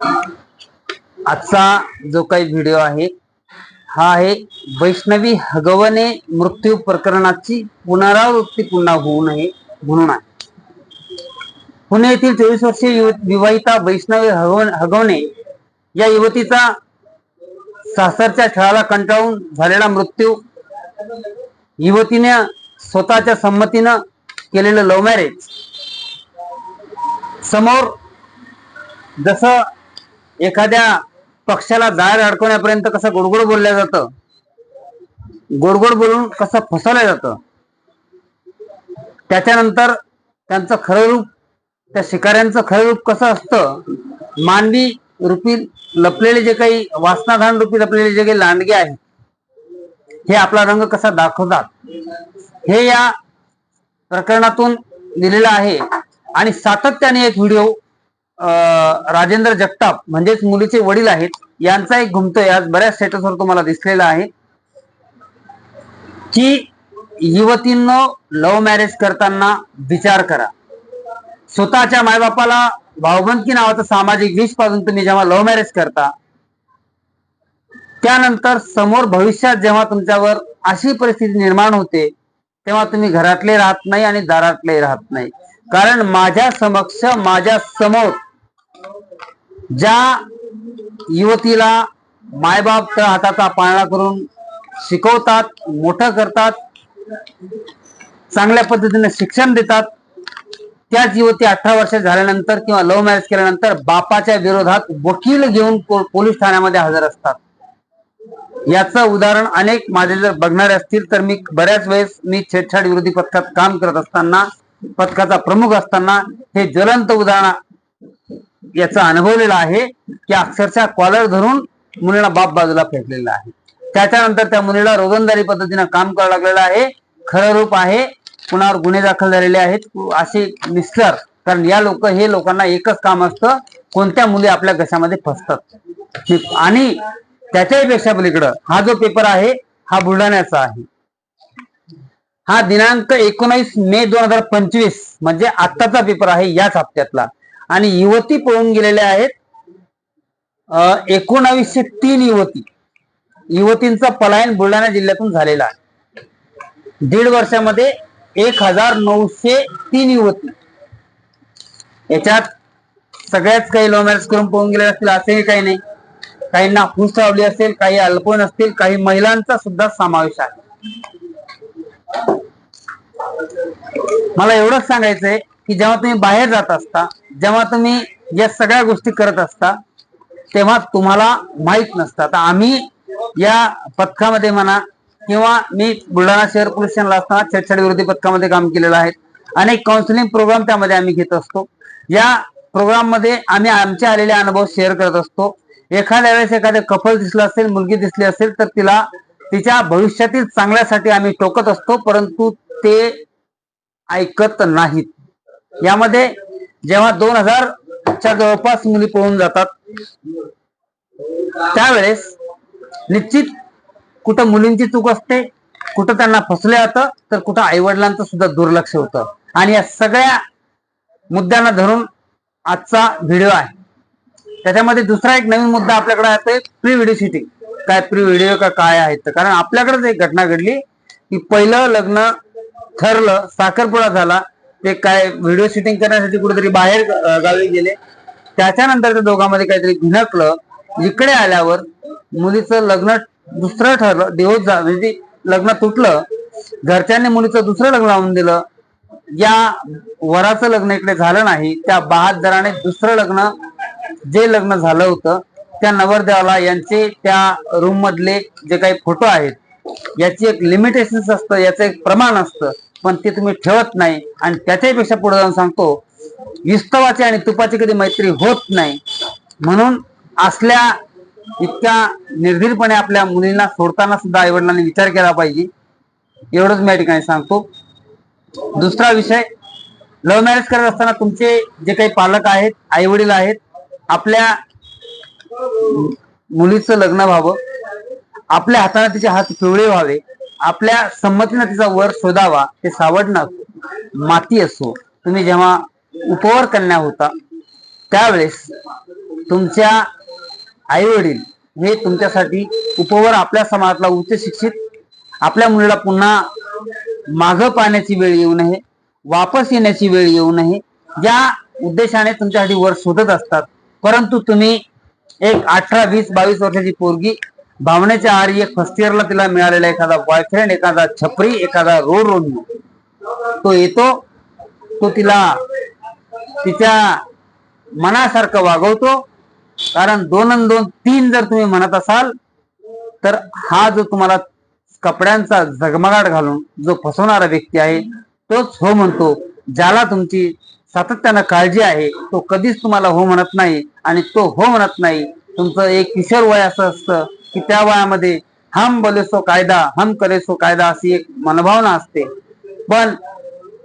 आजचा जो काही व्हिडिओ आहे हा आहे वैष्णवी हगवणे मृत्यू प्रकरणाची पुनरावृत्ती पुन्हा होऊ नये म्हणून आहे. पुणे येथील चोवीस वर्षीय युव- विवाहिता वैष्णवी हगवने हगवणे या युवतीचा सासरच्या छळाला कंटाळून झालेला मृत्यू युवतीने स्वतःच्या संमतीनं केलेलं लव्ह मॅरेज. समोर जसं एखाद्या पक्षाला जाळ अडकवण्यापर्यंत कसं गोडगोड बोललं जातं? गोडगोड बोलून कसं फसवलं जातं? त्याच्यानंतर त्यांचं खरं रूप त्या शिकाऱ्यांचं खरं रूप कसं असतं? मानवी रूपी लपलेले जे काही वासनाधान रूपी लपलेले जे काही लांडगे आहेत हे आपला रंग कसा दाखवतात? हे या प्रकरणातून दिलेलं आहे. आणि सातत्याने एक व्हिडिओ राजेंद्र जगताप म्हणजेच मुलीचे वडील आहेत यांचा एक घुमतोय आज. बऱ्याच स्टेटसवर तुम्हाला दिसलेला आहे. की युवतींनो लव्ह मॅरेज करताना विचार करा. स्वतःच्या मायबापाला भावबंदकी नावाचं सामाजिक विष पाजून तुम्ही जेव्हा लव्ह मॅरेज करता त्यानंतर समोर भविष्यात जेव्हा तुमच्यावर अशी परिस्थिती निर्माण होते तेव्हा तुम्ही घरातले राहत नाही आणि दारातले राहत नाही. कारण माझ्या समक्ष माझ्यासमोर ज्या युवतीला मायबाप हाताचा पाळणा करून शिकवतात मोठं करतात चांगल्या पद्धतीने शिक्षण देतात त्याच युवती अठरा वर्ष झाल्यानंतर किंवा लव्ह मॅरेज केल्यानंतर बापाच्या विरोधात वकील घेऊन पोलीस ठाण्यामध्ये हजर असतात. याचं उदाहरण अनेक माझे जर बघणारे असतील तर मी बऱ्याच वेळेस मी छेडछाड विरोधी पथकात काम करत असताना पथकाचा प्रमुख असताना हे ज्वलंत उदाहरण याचा अनुभवलेला आहे की अक्षरशः कॉलर धरून मुलीला बाप बाजूला फेकलेला आहे. त्याच्यानंतर त्या मुलीला रोजंदारी पद्धतीनं काम करावं लागलेलं आहे. खरं रूप आहे कुणावर गुन्हे दाखल झालेले आहेत असे मिस्टर कारण या लोक हे लोकांना एकच काम असतं कोणत्या मुली आपल्या घशामध्ये फसतात. आणि त्याच्याही पेक्षा पलीकडं हा जो पेपर आहे हा बुलढाण्याचा आहे. हा दिनांक एकोणीस मे दोन हजार पंचवीस म्हणजे आत्ताचा पेपर आहे याच हप्त्यातला. आणि युवती पळून गेलेल्या आहेत. एकोणावीसशे तीन युवती. युवतींचं पलायन बुलढाणा जिल्ह्यातून झालेला आहे. दीड वर्षामध्ये एक हजार नऊशे तीन युवती. याच्यात सगळ्याच काही लव्ह मॅरेज करून पळून गेले असतील असेही काही नाही. काहींना हुस लावली असेल काही अल्पवयीन असतील काही महिलांचा सुद्धा समावेश आहे. मला एवढंच सांगायचंय की जेव्हा तुम्ही बाहेर जात असता जेव्हा तुम्ही या सगळ्या गोष्टी करत असता तेव्हा तुम्हाला माहीत नसतं. आता आम्ही या पथकामध्ये म्हणा किंवा मी बुलढाणा शहर पोलीस स्टेशनला असताना छेडछाड विरोधी पथकामध्ये काम केलेलं आहे. अनेक काउन्सिलिंग प्रोग्राम त्यामध्ये आम्ही घेत असतो. या प्रोग्राममध्ये आम्ही आमचे आलेले अनुभव शेअर करत असतो. एखाद्या वेळेस एखादं कपल दिसलं असेल मुलगी दिसली असेल तर तिला तिच्या भविष्यातील चांगल्यासाठी आम्ही टोकत असतो परंतु ते ऐकत नाहीत. यामध्ये जेव्हा दोन हजारच्या जवळपास मुली पळून जातात त्यावेळेस निश्चित कुठं मुलींची चूक असते कुठं त्यांना फसले जातं तर कुठं आईवडिलांचं सुद्धा दुर्लक्ष होतं. आणि या सगळ्या मुद्द्यांना धरून आजचा व्हिडिओ आहे. त्याच्यामध्ये दुसरा एक नवीन मुद्दा आपल्याकडे आहे प्री व्हिडिओ शूटिंग काय प्री व्हिडिओ का काय आहे तर कारण आपल्याकडेच एक घटना घडली की पहिलं लग्न ठरलं साखरपुडा झाला ते काय व्हिडिओ शूटिंग करण्यासाठी कुठेतरी बाहेर गावी गेले. त्याच्यानंतर त्या दोघांमध्ये काहीतरी भिनकलं. इकडे आल्यावर मुलीचं लग्न दुसरं ठरलं. दिवस म्हणजे लग्न तुटलं. घरच्यांनी मुलीचं दुसरं लग्न लावून दिलं. या वराचं लग्न इकडे झालं नाही. त्या बहादराने दुसरं लग्न जे लग्न झालं होतं त्या नवरदेवाला यांचे त्या रूम मधले जे काही फोटो आहेत याची एक लिमिटेशन असतं याचं एक प्रमाण असतं. पण ते तुम्ही ठेवत नाही. आणि त्याच्यापेक्षा पुढे जाऊन सांगतो विस्तवाची आणि तुपाची कधी मैत्री होत नाही. म्हणून असल्या इतक्या निर्धीरपणे आपल्या मुलींना सोडताना सुद्धा आईवडिलांनी विचार केला पाहिजे. एवढंच मी या ठिकाणी सांगतो. दुसरा विषय लव्ह मॅरेज करत असताना तुमचे जे काही पालक आहेत आई वडील आहेत आपल्या मुलीचं लग्न व्हावं आपल्या हाताने तिचे हात पिवळे व्हावे आपल्या संमतीनं तिचा वर शोधावा ते सावडणं माती असो. तुम्ही जेव्हा उपवर कन्या होता त्यावेळेस तुमच्या आई वडील हे तुमच्यासाठी उपवर आपल्या समाजातला उच्च शिक्षित आपल्या मुलीला पुन्हा मागं पाहण्याची वेळ येऊ नये वापस येण्याची वेळ येऊ नये या उद्देशाने तुमच्यासाठी वर शोधत असतात. परंतु तुम्ही एक अठरा वीस बावीस वर्षाची पोरगी भावनेच्या आरी एक फर्स्ट इयरला तिला मिळालेला एखादा बॉयफ्रेंड एखादा छपरी एखादा रोड रोड तो येतो तो तिला तिच्या मनासारखं वागवतो. कारण दोन अन दोन तीन जर तुम्ही म्हणत असाल तर हा जो तुम्हाला कपड्यांचा झगमगाट घालून जो फसवणारा व्यक्ती आहे तोच हो म्हणतो. ज्याला तुमची सातत्यानं काळजी आहे तो कधीच तुम्हाला हो म्हणत नाही आणि तो हो म्हणत नाही. तुमचं एक किशोर वय असं असतं की त्या वयामध्ये हम बोलेसो कायदा हम करेसो कायदा अशी एक मनभावना असते. पण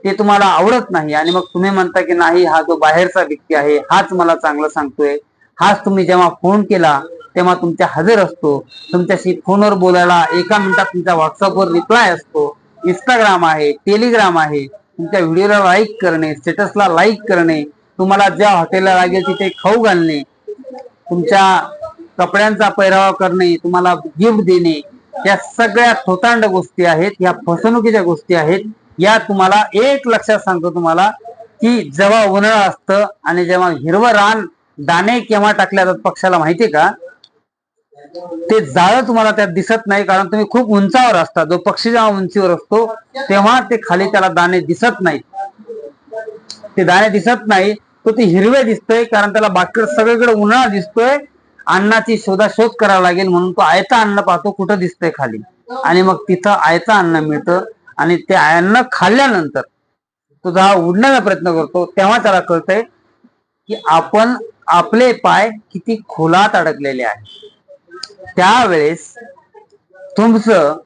ते तुम्हाला आवडत नाही आणि मग तुम्ही म्हणता की नाही हा जो बाहेरचा व्यक्ती आहे हाच मला चांगलं सांगतोय. हाच तुम्ही जेव्हा फोन केला तेव्हा तुमच्या हजर असतो. तुमच्याशी फोनवर बोलायला एका मिनिटात तुमच्या व्हॉट्सअपवर रिप्लाय असतो. इंस्टाग्राम आहे टेलिग्राम आहे. तुमच्या व्हिडिओला लाईक करणे स्टेटसला लाईक करणे. तुम्हाला ज्या हॉटेलला लागेल तिथे खाऊ घालणे. तुमच्या कपड्यांचा पैरावा करणे तुम्हाला गिफ्ट देणे या सगळ्या थोतांड गोष्टी आहेत या फसवणुकीच्या गोष्टी आहेत या तुम्हाला एक लक्षात सांगतो तुम्हाला की जेव्हा उन्हाळा असतं आणि जेव्हा हिरवं रान दाणे केव्हा टाकल्या जातात पक्षाला माहितीये का? ते जाळं तुम्हाला त्यात दिसत नाही कारण तुम्ही खूप उंचावर असता. जो पक्षी जेव्हा उंचीवर असतो तेव्हा ते खाली त्याला दाणे दिसत नाहीत. ते दाणे दिसत नाही तो ते हिरवे दिसतोय कारण त्याला बाकी सगळीकडे उन्हाळा दिसतोय अन्नाची शोधाशोध करावा लागेल म्हणून तो आयता अन्न पाहतो कुठं दिसतंय खाली. आणि मग तिथं आयता अन्न मिळतं आणि ते अन्न खाल्ल्यानंतर तो जेव्हा उडण्याचा प्रयत्न करतो तेव्हा त्याला कळतंय की आपण आपले पाय किती खोलात अडकलेले आहेत. त्यावेळेस तुमचं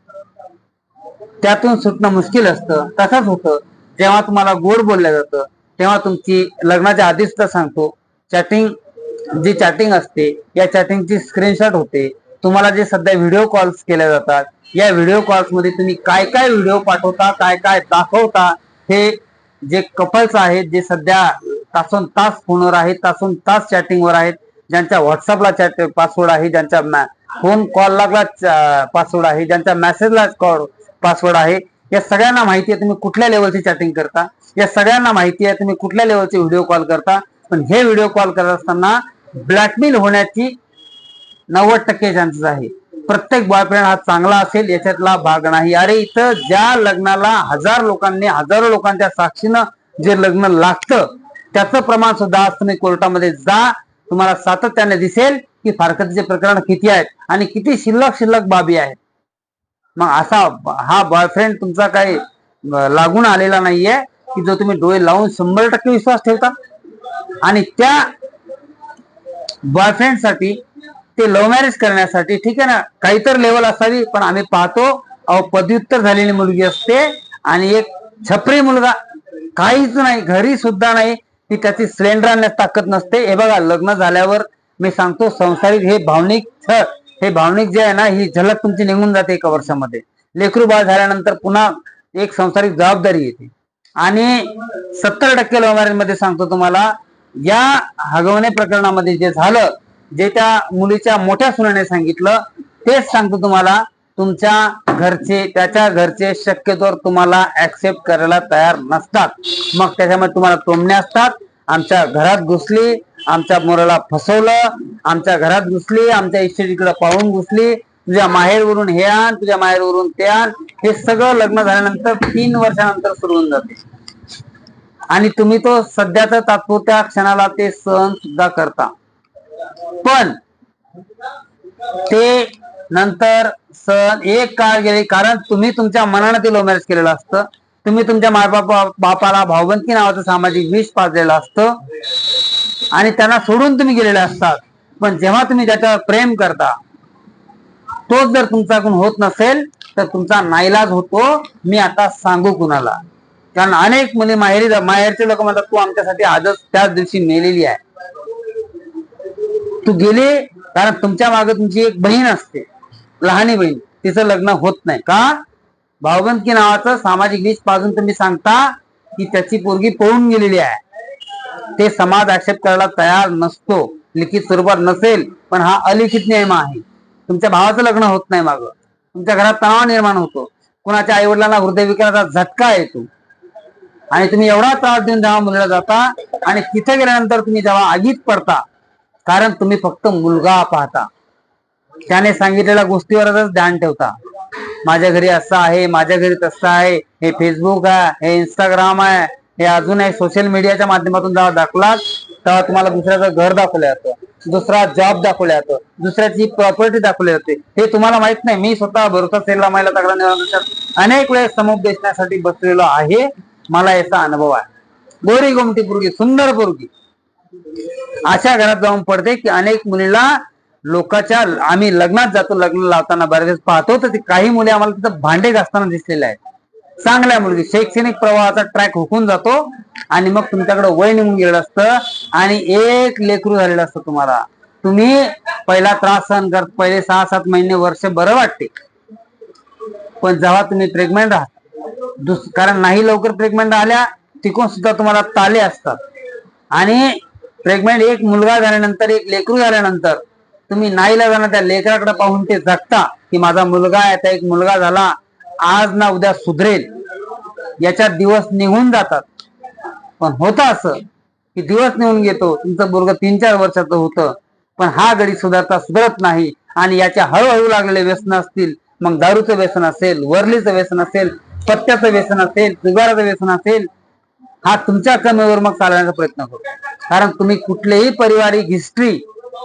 त्यातून सुटणं मुश्किल असतं. तसंच होतं. जेव्हा तुम्हाला गोड बोललं जातं तेव्हा तुमची लग्नाच्या आधी सुद्धा सांगतो चॅटिंग जी चॅटिंग असते या चॅटिंगची स्क्रीनशॉट होते. तुम्हाला जे सध्या व्हिडिओ कॉल्स केल्या जातात या व्हिडिओ कॉल्समध्ये तुम्ही काय काय व्हिडिओ पाठवता काय काय दाखवता हे जे कपल्स आहेत जे सध्या तासून तास फोनवर आहेत तासून तास चॅटिंगवर आहेत ज्यांच्या व्हॉट्सअपला चॅट पासवर्ड आहे ज्यांच्या फोन कॉल लागला पासवर्ड आहे ज्यांच्या मेसेजला पासवर्ड आहे या सगळ्यांना माहिती आहे तुम्ही कुठल्या लेवलची चॅटिंग करता? या सगळ्यांना माहिती आहे तुम्ही कुठल्या लेवलचे व्हिडिओ कॉल करता? पण हे व्हिडिओ कॉल करत असताना ब्लॅकमेल होण्याची नव्वद टक्के चान्सेस आहे. प्रत्येक बॉयफ्रेंड हा चांगला असेल याच्यातला भाग नाही. अरे इथं ज्या लग्नाला हजार लोकांनी हजारो लोकांच्या साक्षीनं जे लग्न लागतं त्याचं प्रमाण सुद्धा आज तुम्ही कोर्टामध्ये जा तुम्हाला सातत्याने दिसेल की फारकतीचे प्रकरण किती आहेत आणि किती शिल्लक शिल्लक बाबी आहेत. मग असा हा बॉयफ्रेंड तुमचा काही लागून आलेला नाहीये की जो तुम्ही डोळे लावून शंभर टक्के विश्वास ठेवता. आणि त्या बॉयफ्रेंडसाठी ते लव्ह मॅरेज करण्यासाठी ठीक आहे ना? काही तर लेवल असावी पण आम्ही पाहतो अहो पदव्युत्तर झालेली मुलगी असते आणि एक छपरी मुलगा. काहीच नाही घरी सुद्धा नाही. ती त्याची सिलेंडर आणण्यास ताकद नसते. हे बघा लग्न झाल्यावर मी सांगतो संसारिक हे भावनिक छळ हे भावनिक जे आहे ना ही झलक तुमची निघून जाते एका वर्षामध्ये. लेकरू बाळ झाल्यानंतर पुन्हा एक संसारिक जबाबदारी येते. आणि सत्तर टक्के लव्ह मॅरेजमध्ये सांगतो तुम्हाला या हगवणे प्रकरणामध्ये जे झालं जे त्या मुलीच्या मोठ्या सुनाने सांगितलं तेच सांगतो तुम्हाला. तुमच्या घरचे त्याच्या घरचे शक्यतोवर तुम्हाला ऍक्सेप्ट करायला तयार नसतात. मग त्याच्यामध्ये तुम्हाला टोमणे असतात. आमच्या घरात घुसली आमच्या मुलाला फसवलं आमच्या घरात घुसली आमच्या इष्टीकडे पाहून घुसली. तुझ्या माहेरवरून हे आण तुझ्या माहेरवरून ते आण. हे सगळं लग्न झाल्यानंतर तीन वर्षानंतर सुरू होऊन जाते. आणि तुम्ही तो सध्याचा तात्पुरत्या क्षणाला ते सहन सुद्धा करता. पण ते नंतर सण एक काळ गेले कारण तुम्ही तुमच्या मनानं ते लोमॅरेज मॅरेज केलेलं असतं. तुम्ही तुमच्या मायबापा बापाला भावबंदकी नावाचं सामाजिक विष पाजलेलं असतं. आणि त्यांना सोडून तुम्ही गेलेले असतात. पण जेव्हा तुम्ही त्याच्यावर प्रेम करता तोच जर तुमचा गुण होत नसेल तर तुमचा नाईलाज होतो. मी आता सांगू कुणाला. कारण अनेक मुली माहेरी माहेरचे लोक म्हणतात तू आमच्यासाठी आजच त्याच दिवशी मेलेली आहे. तू गेली कारण तुमच्या मागे तुमची एक बहीण असते. लहानी बहीण. तिचं लग्न होत नाही. का? भावबंदकी नावाचं सामाजिक वीज पाजून तुम्ही सांगता की त्याची पोरगी पळून गेलेली आहे. ते समाज आक्षेप करायला तयार नसतो. लिखित स्वरूपात नसेल पण हा अलिखित नियम आहे. तुमच्या भावाचं लग्न होत नाही माग. तुमच्या घरात तणाव निर्माण होतो. कुणाच्या आई वडिलांना हृदयविकाराचा झटका येतो. आणि तुम्ही एवढा त्रास देऊन जेव्हा मुलीला जाता आणि तिथे गेल्यानंतर तुम्ही जेव्हा आगीत पडता कारण तुम्ही फक्त मुलगा पाहता. त्याने सांगितलेल्या गोष्टीवरच ध्यान ठेवता. माझ्या घरी असं आहे माझ्या घरी तसं आहे हे फेसबुक आहे हे इंस्टाग्राम आहे हे अजून एक सोशल मीडियाच्या माध्यमातून जेव्हा दाखलात तेव्हा तुम्हाला दुसऱ्याचं घर दाखवलं जातं दुसरा जॉब दाखवलं जातं दुसऱ्याची प्रॉपर्टी दाखवली जाते. हे तुम्हाला माहीत नाही. मी स्वतः भरोसा सेलला महिला तक्रार अनेक वेळेस समुपदेशनासाठी बसलेलो आहे. मला याचा अनुभव आहे. गोरी गोमटी पोरगी सुंदर पोरगी. अशा घरात जाऊन पडते की अनेक मुलीला लोकांच्या आम्ही लग्नात जातो लग्न लावताना बऱ्याच वेळेस पाहतो तर काही मुली आम्हाला तिथं भांडे घासताना दिसलेले आहेत. चांगल्या मुलगी शैक्षणिक प्रवाहाचा ट्रॅक हुकून जातो आणि मग तुमच्याकडे वय निघून गेलेलं असतं आणि एक लेकरू झालेलं असतं तुम्हाला. तुम्ही पहिला त्रास सहन करत पहिले सहा सात महिने वर्ष बरं वाटते. पण जेव्हा तुम्ही प्रेग्नेंट राहता कारण नाही लवकर प्रेग्नेंट आल्या तिकून सुद्धा तुम्हाला ताले असतात. आणि प्रेग्नेंट एक मुलगा झाल्यानंतर एक लेकरू झाल्यानंतर तुम्ही नाहीला जाणार त्या लेकराकडे पाहून ते जगता की माझा मुलगा आहे त्या एक मुलगा झाला आज ना उद्या सुधरेल. याच्यात दिवस निघून जातात. पण होतं असं की दिवस निघून घेतो तुमचं मुलगा तीन चार वर्षाचं होतं पण हा गडी सुधारता सुधरत नाही आणि याच्या हळूहळू लागलेले व्यसन असतील मग दारूचं व्यसन असेल वरलीचं व्यसन असेल पत्त्याचं व्यसन असेल जुगाराचं व्यसन असेल हा तुमच्या कमीवर मग चालवण्याचा प्रयत्न करू. कारण तुम्ही कुठलेही पारिवारिक हिस्ट्री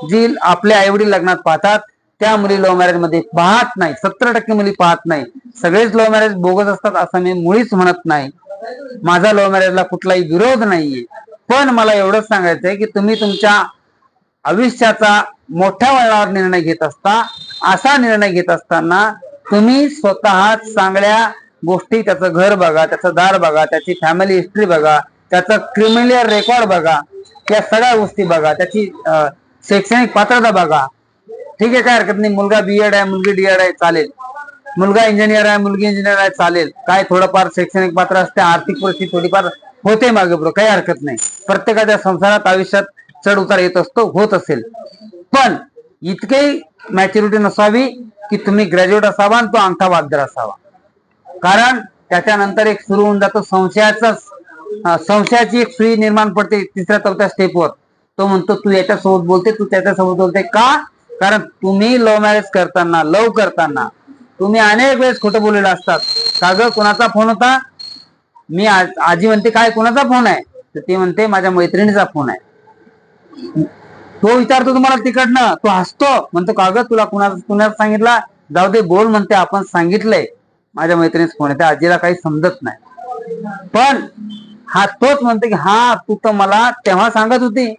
जी आपल्या आईवडील लग्नात पाहतात त्या मुली लव्ह मॅरेजमध्ये पाहत नाही. सत्तर टक्के मुली पाहत नाही. सगळेच लव्ह मॅरेज बोगस असतात असं मी मुळीच म्हणत नाही. माझा लव्ह मॅरेजला कुठलाही विरोध नाहीये. पण मला एवढंच सांगायचंय की तुम्ही तुमच्या आयुष्याचा मोठ्या वळणावर निर्णय घेत असता असा निर्णय घेत असताना तुम्ही स्वतः चांगल्या गोष्टी त्याचं घर बघा त्याचं दार बघा त्याची फॅमिली हिस्ट्री बघा त्याचं क्रिमिनल रेकॉर्ड बघा त्या सगळ्या गोष्टी बघा त्याची शैक्षणिक पात्रता बघा. ठीक आहे काय हरकत नाही. मुलगा बीएड आहे मुलगी डीएड आहे चालेल. मुलगा इंजिनियर आहे मुलगी इंजिनियर आहे चालेल. काय थोडंफार शैक्षणिक पात्र असते आर्थिक परिस्थिती थोडीफार होते मागे पुढे काही हरकत नाही. प्रत्येकाच्या संसारात आयुष्यात चढ उतार येत असतो होत असेल. पण इतके मॅच्युरिटी नसावी की तुम्ही ग्रॅज्युएट असावा आणि तो अंगठा वाद्यर असावा. कारण त्याच्यानंतर एक सुरू होऊन जातो संशयाचा संशयाची एक सुई निर्माण पडते तिसऱ्या चौथ्या स्टेपवर तो म्हणतो तू याच्यासोबत बोलते तू त्याच्यासोबत बोलते. का? कारण तुम्ही लव्ह मॅरेज करताना लव करताना तुम्ही अनेक वेळेस खोटं बोललेलं असतात. का ग? कोणाचा फोन होता? मी आज- आजी म्हणते काय कोणाचा फोन आहे? तर ती म्हणते माझ्या मैत्रिणीचा फोन आहे. तो विचारतो तुम्हाला तिकडनं तो हसतो. म्हणतो का ग? तुला कुणाचा कुणाला सांगितला? जाऊ दे बोल म्हणते आपण सांगितलंय. माझ्या मैत्रिणीच फोन आहे त्या आजीला काही समजत नाही. पण हा तोच म्हणतो की हा तू तर मला तेव्हा सांगत होती.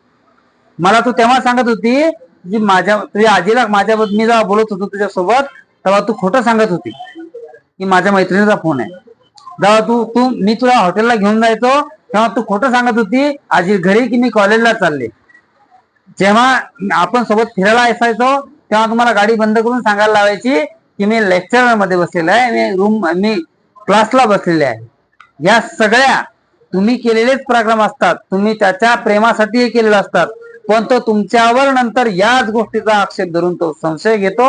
मला तू तेव्हा सांगत होती की माझ्या तुझ्या आजीला माझ्या मी जेव्हा बोलत होतो तुझ्यासोबत तेव्हा तू खोटं सांगत होती की माझ्या मैत्रिणीचा फोन आहे. जेव्हा तू तू मी तुला हॉटेलला घेऊन जायचो तेव्हा तू खोटं सांगत होती आजी घरी की मी कॉलेजला चालले. जेव्हा आपण सोबत फिरायला असायचो तेव्हा तुम्हाला गाडी बंद करून सांगायला लावायची की मी लेक्चरमध्ये बसलेला आहे मी रूम मी क्लासला बसलेले आहे. या सगळ्या तुम्ही केलेलेच पराक्रम असतात. तुम्ही त्याच्या प्रेमासाठी केलेले असतात. पण तो तुमच्यावर नंतर याच गोष्टीचा आक्षेप धरून तो संशय घेतो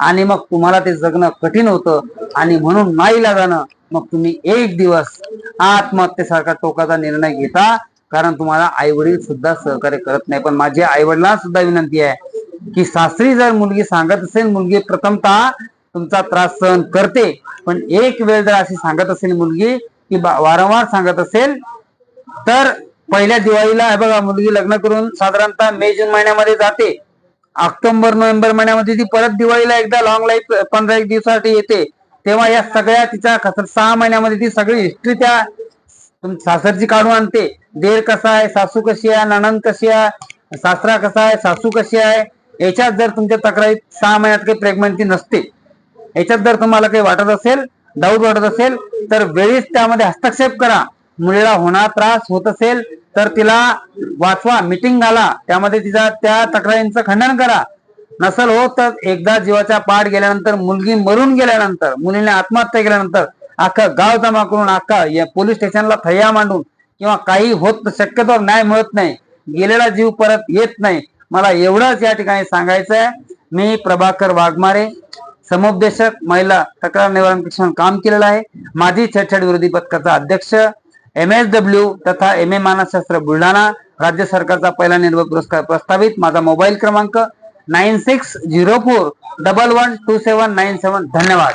आणि मग तुम्हाला ते जगणं कठीण होतं आणि म्हणून नाही जाणं. मग तुम्ही एक दिवस आत्महत्येसारखा टोकाचा निर्णय घेता. कारण तुम्हाला आई वडील सुद्धा सहकार्य करत नाही. पण माझी आई वडिलांना सुद्धा विनंती आहे की सासरी जर मुलगी सांगत असेल मुलगी प्रथमतः तुमचा त्रास सहन करते. पण एक वेळ जर अशी सांगत असेल मुलगी की बा- वारंवार सांगत असेल तर पहिल्या दिवाळीला हे बघा मुलगी लग्न करून साधारणतः मे जून महिन्यामध्ये जाते. ऑक्टोबर नोव्हेंबर महिन्यामध्ये ती परत दिवाळीला एकदा लॉंग लाईफ पंधरा एक दिवसासाठी येते. तेव्हा या सगळ्या तिच्या सहा महिन्यामध्ये ती सगळी हिस्ट्री त्या तुम- सासरची काढून आणते. देर कसा आहे सासू कशी आहे नणंद कशी आहे सासरा कसा आहे सासू कशी आहे याच्यात जर तुमच्या तक्रारीत सहा महिन्यात काही प्रेग्नन्सी नसते. याच्यात जर तुम्हाला काही वाटत असेल डाऊट वाटत असेल तर वेळीच त्यामध्ये हस्तक्षेप करा. मुलीला होणार त्रास होत असेल तर तिला वाचवा मिटिंग घाला. त्यामध्ये तिचा त्या तक्रारींचं खंडन करा. नसल हो तर एकदा जीवाच्या पाठ गेल्यानंतर मुलगी मरून गेल्यानंतर मुलीने आत्महत्या केल्यानंतर अख्खं गाव जमा करून अख्खा या पोलीस स्टेशनला थैया मांडून किंवा काही होत शक्यतो न्याय मिळत नाही. गेलेला जीव परत येत नाही. मला एवढंच या ठिकाणी सांगायचं आहे मी प्रभाकर वाघमारे. समुपदेशक महिला तक्रार निवारण कक्षानं काम केलेलं आहे. माझी छेडछाड विरोधी पथकाचा अध्यक्ष एम एस डब्ल्यू तथा एम ए मानसशास्त्र बुलढाणा राज्य सरकारचा पहिला निर्भय पुरस्कार प्रस्तावित. माझा मोबाईल क्रमांक nine six zero four double one two seven nine seven. धन्यवाद.